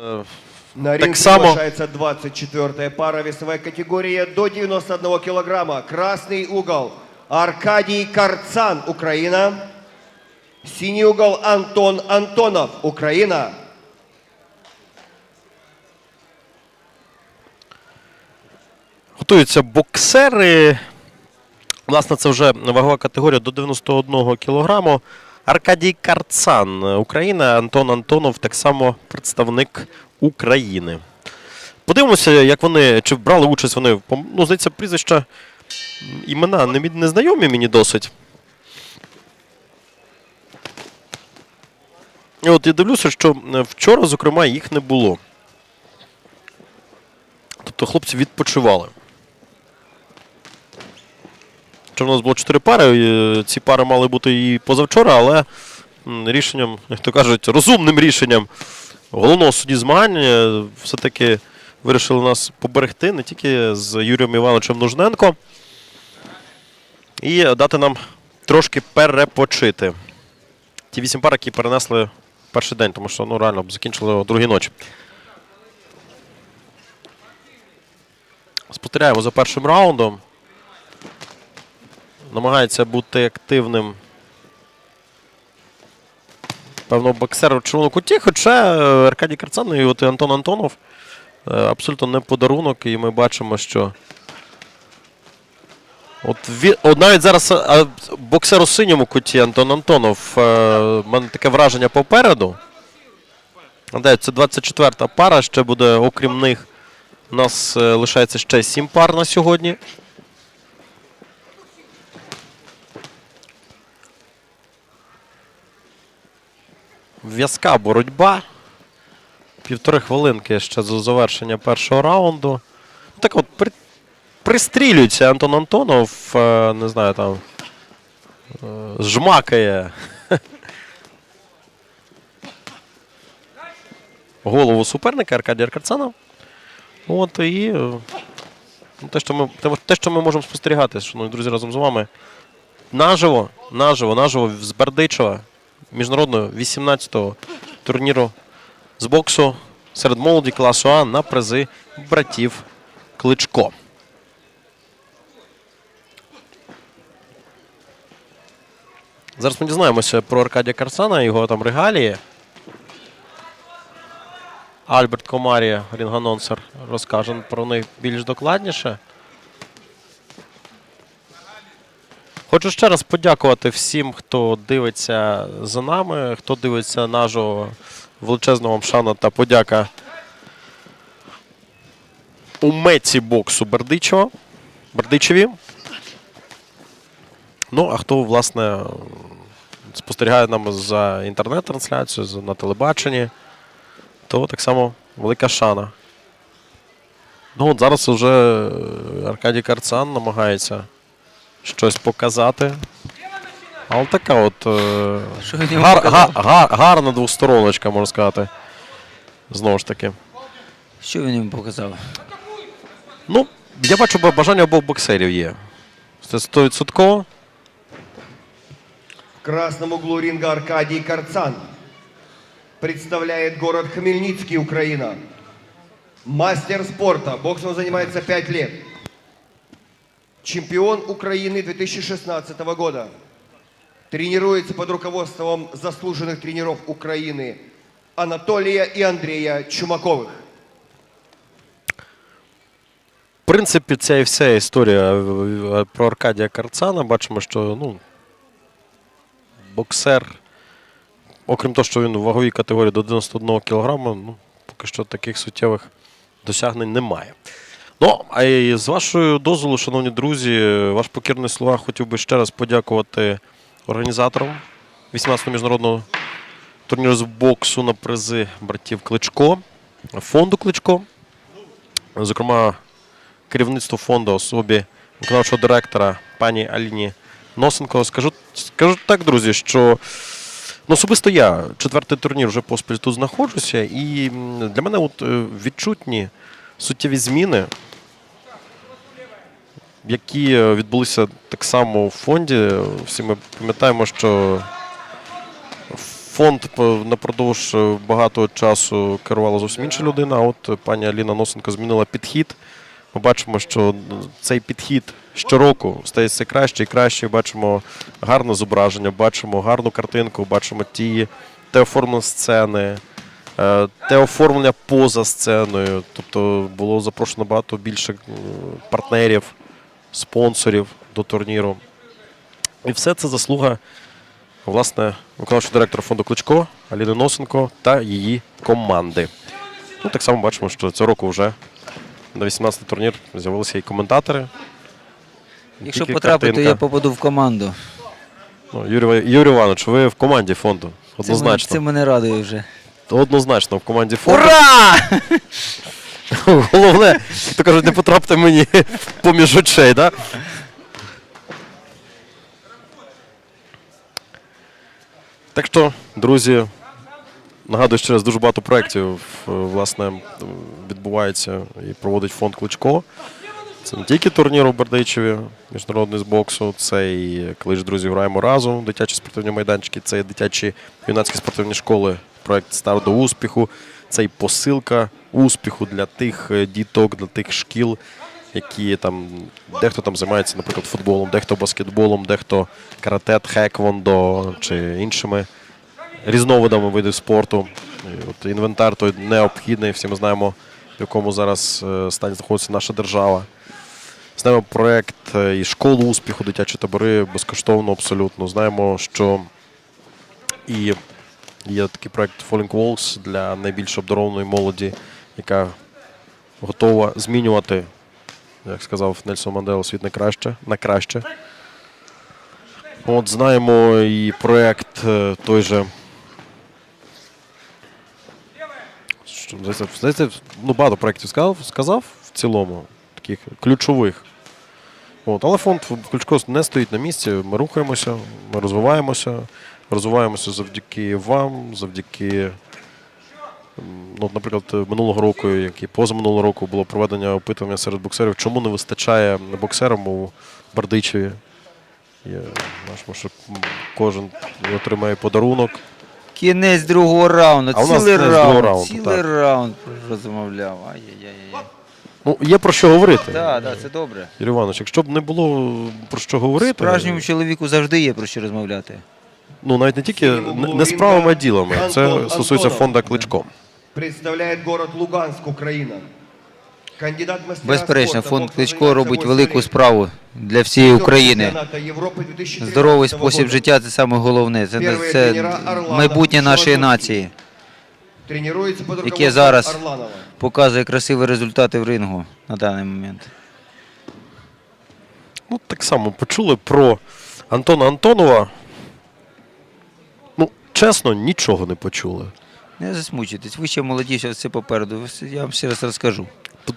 Е, На ринг Так само. приглашается 24-я пара, весовая категория до 91 килограмма. Красный угол Аркадий Карцан, Украина. Синий угол Антон Антонов, Украина. Готуються боксери. Власне, це вже вагова категорія до 91 кг. Аркадій Карцан, Україна, Антон Антонов, так само представник України. Подивимося, як вони, чи брали участь вони. Ну, здається, прізвища імена не, не знайомі мені досить. І от я дивлюся, що вчора, зокрема, їх не було. Тобто хлопці відпочивали. Що в нас було чотири пари. Ці пари мали бути і позавчора, але рішенням, як то кажуть, розумним рішенням головного судді змагань е, все-таки вирішили нас поберегти не тільки з Юрієм Івановичем Нужненко і дати нам трошки перепочити. Ті вісім пар, які перенесли перший день, тому що ну, реально закінчили о другій ночі. Спостерігаємо за першим раундом. Намагається бути активним. Певно, боксер у червоному куті, хоча е, Аркадій Карцан і от Антон Антонов е, абсолютно не подарунок, і ми бачимо, що. От, ві... от навіть зараз е, боксер у синьому куті Антон Антонов. в мене таке враження попереду. Це 24-та пара. Ще буде, окрім них, у нас лишається ще 7 пар на сьогодні. В'язка боротьба. Півтори хвилинки ще до завершення першого раунду. Так от при... пристрілюється Антон Антонов, е, не знаю, там. е, Жмакає. Голову суперника Аркадія Аркадцана. От і е, те, що ми, те, що ми можемо спостерігати, шановні друзі, разом з вами. Наживо, наживо, наживо з Бердичева, міжнародного 18-го турніру з боксу серед молоді класу А на призи братів Кличко. Зараз ми дізнаємося про Аркадія Карсана, його там регалії. Альберт Комарія, рінганонсер, розкаже про них більш докладніше. Хочу ще раз подякувати всім, хто дивиться за нами, хто дивиться наживо. Величезна вам шана та подяка у меці боксу Бердичева. Бердичеві. Ну, а хто, власне, спостерігає нам за інтернет-трансляцією, на телебаченні, то так само велика шана. Ну, от зараз вже Аркадій Карцан намагається щось показати. Але така от е, Що він йому гар, показав? га- га- гарна двостороночка, можна сказати. Знову ж таки. Що він йому показав? Ну, я бачу, бо бажання обох боксерів є. Це 100%. В красном углу ринга Аркадий Карцан. Представляет город Хмельницкий, Украина. Мастер спорта. Боксом занимается 5 лет Чемпион Украины 2016 года. Тренируется под руководством заслуженных тренеров Украины Анатолия и Андрея Чумаковых. В принципі, ця і вся історія е, про Аркадія Карцана. Бачимо, що ну, боксер, окрім того, що він у ваговій категорії до 91 кг, ну, поки що таких суттєвих досягнень немає. Ну, а з вашою дозволу, шановні друзі, ваш покірний слова хотів би ще раз подякувати організаторам 18-го міжнародного турніру з боксу на призи братів Кличко, фонду Кличко. Зокрема, керівництво фонду особі виконавчого директора пані Аліні Носенко. Скажу, скажу так, друзі, що ну, особисто я четвертий турнір вже поспіль тут знаходжуся, і для мене от, е, відчутні суттєві зміни, які е, відбулися так само у фонді. Всі ми пам'ятаємо, що фонд напродовж е, багато часу керувала зовсім інша людина. А от пані Аліна Носенко змінила підхід. Ми бачимо, що цей підхід щороку стає все краще і краще. Бачимо гарне зображення, бачимо гарну картинку, бачимо ті те оформлення сцени, е, те оформлення поза сценою. Тобто було запрошено багато більше партнерів, спонсорів до турніру. І все це заслуга власне виконавчого директора фонду Кличко Аліни Носенко та її команди. Ну, так само бачимо, що цього року вже на 18-й турнір з'явилися і коментатори. Якщо тільки потрапити, то картинка. я попаду в команду. Ну, Юрій, Юрій Іванович, ви в команді фонду. Однозначно. це мене радує вже. Однозначно в команді фонду. Ура! Головне, то кажуть, не потрапте мені поміж очей, да? Так що, друзі, нагадую ще раз, дуже багато проєктів е, власне відбувається і проводить фонд Кличко. Це не тільки турнір у Бердичеві, міжнародний з боксу, це і коли ж друзі граємо разом, дитячі спортивні майданчики, це і дитячі юнацькі спортивні школи, проект Старт до успіху, це і посилка успіху для тих е, діток, для тих шкіл, які там дехто там займається, наприклад, футболом, дехто баскетболом, дехто карате, тхеквондо чи іншими різновидами видів спорту. От інвентар той необхідний, всі ми знаємо, в якому зараз е, стані знаходиться наша держава. Знаємо проєкт е, і школу успіху, дитячі табори безкоштовно абсолютно. Знаємо, що і є такий проєкт Falling Walls для найбільш обдарованої молоді, яка готова змінювати, як сказав Нельсон Мандела, світ на краще. На краще. От знаємо і проєкт е, той же. Здається, ну, багато проєктів сказав, сказав в цілому, таких ключових. От, але фонд Ключко не стоїть на місці. Ми рухаємося, ми розвиваємося. Розвиваємося завдяки вам, завдяки. Ну, наприклад, минулого року, як і позаминулого року, було проведення опитування серед боксерів, чому не вистачає боксерам у Бердичеві. Є, бачимо, що кожен отримає подарунок. Кінець другого раунду. Цілий раунд. цілий раунд розмовляв. Ай-яй-яй. Ну, є про що говорити. Так, так, це добре. Юрій Іванович, якщо б не було про що говорити, Справжньому чоловіку завжди є про що розмовляти. ну навіть не тільки не, не справами, а Антон ділами. Це стосується фонду Кличко. Представляет город Луганск, Украина. Кандидат мастера Безперечно, фонд Кличко робить велику справу для всієї України. чемпионата Европы 2013 Здоровий спосіб життя це саме головне. Це, це майбутнє нашої нації. Тренируется под Яке зараз Орланова. показує красиві результати в рингу на даний момент. Ну, так само почули про Антона Антонова. Ну, чесно, нічого не почули. Не засмучуйтесь, ви ще молоді, ще все попереду. Я вам ще раз розкажу.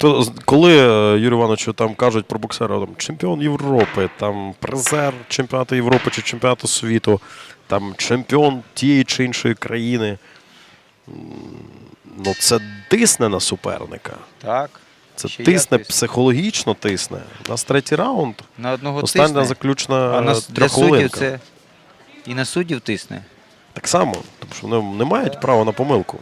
З- коли е, Юрію Івановичу там кажуть про боксера, там, чемпіон Європи, там призер чемпіонату Європи чи чемпіонату світу, там чемпіон тієї чи іншої країни. Ну, це тисне на суперника. Так. Це Ще тисне, як психологічно тисне. У нас третій раунд. На одного Остання тисне, заключна а на, для суддів трьоххвилинка. це і на суддів тисне. Так само, тому що вони не мають права на помилку.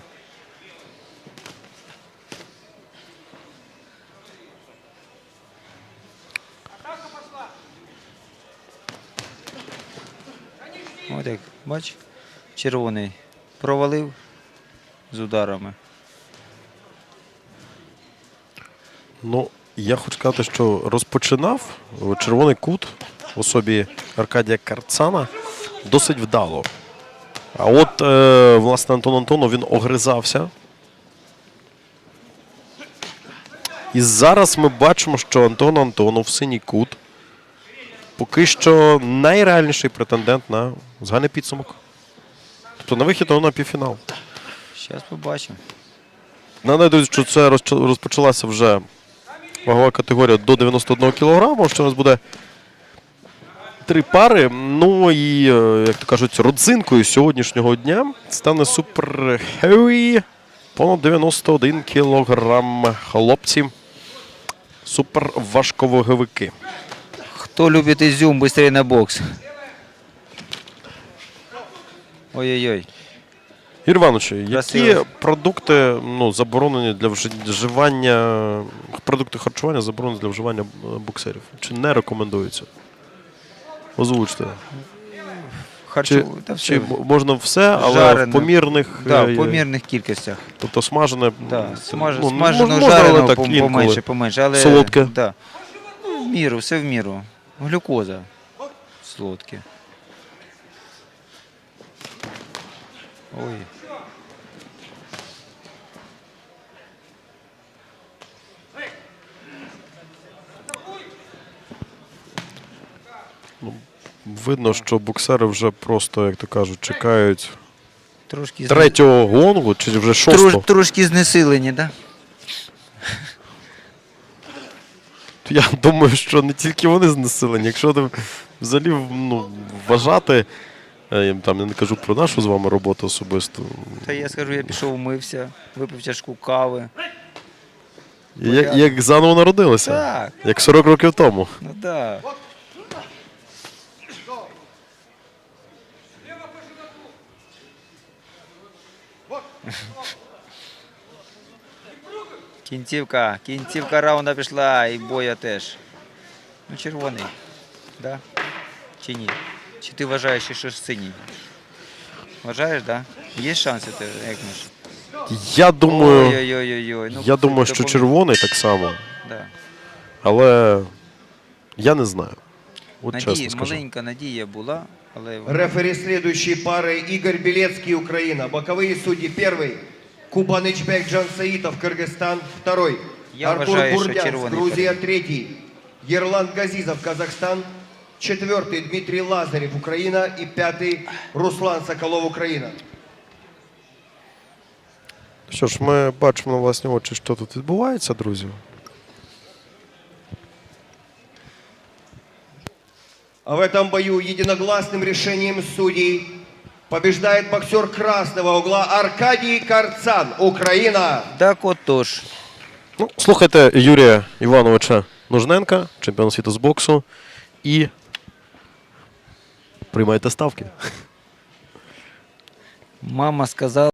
От як, бач, червоний провалив з ударами. Ну, я хочу сказати, що розпочинав е, червоний кут в особі Аркадія Карцана досить вдало. А от, е, власне, Антон Антонов він огризався. І зараз ми бачимо, що Антон Антонов синій кут поки що найреальніший претендент на загальний підсумок. Тобто на вихід на півфінал. Зараз побачимо. Нагадаю, що це розпочалася вже вагова категорія до 91 кг, що у нас буде три пари. Ну і, е, як то кажуть, родзинкою сьогоднішнього дня стане супер хеві понад 91 кг хлопці. Супер важковаговики. Хто любить ізюм, швидше на бокс. Ой-ой-ой. Іванович, які Красиво. продукти ну, заборонені для вживання, продукти харчування заборонені для вживання е, боксерів? Чи не рекомендуються? Озвучте. Харчу, Чи, та все. чи можна все, але Жарене. в помірних. да, е, в помірних кількостях. Тобто смажене. Да, смаж, ну, смажено, мож- можна, жарено, але так пом- інколи. поменше, поменше. Але, Солодке? Да. Ну, в міру, все в міру. Глюкоза. Солодке. Ой. Видно, що боксери вже просто, як то кажуть, чекають Трошки, зне- третього гонгу, чи вже шостого. Трош, трошки знесилені, да? Я думаю, що не тільки вони знесилені. Якщо ти взагалі ну, вважати, я там я не кажу про нашу з вами роботу особисто. Та я скажу, я пішов умився, випив чашку кави. Як, як заново народилися. Так. Як 40 років тому. Ну да. Кінцівка, кінцівка раунда пішла і боя теж. Ну, червоний. Да? Чи ні? Чи ти вважаєш, що синій? Вважаєш, да? Є шанси ти, як думаєш? Я думаю, Ой-ой-ой-ой. Ну, я думаю, що допом- червоний так само, Да. але я не знаю. От Надія, чесно скажу. маленька надія була, але Рефери следующей пары Игорь Белецкий, Украина. Боковые судьи. Первый. Кубанычбек Джансаитов, Кыргызстан. Второй. Я Артур уважаю, что Бурдянс, червоный Грузия. Третий. Ерланд Газизов, Казахстан. Четвертый. Дмитрий Лазарев, Украина. И пятый. Руслан Соколов, Украина. Що ж, ми бачимо на власні очі, що тут відбувається, друзі. А в этом бою единогласным решением судей побеждает боксер красного угла Аркадий Карцан, Украина. так отож. Ну, слухайте Юрія Івановича Нужненка, чемпіона світу з боксу, і приймайте ставки. Мама сказала.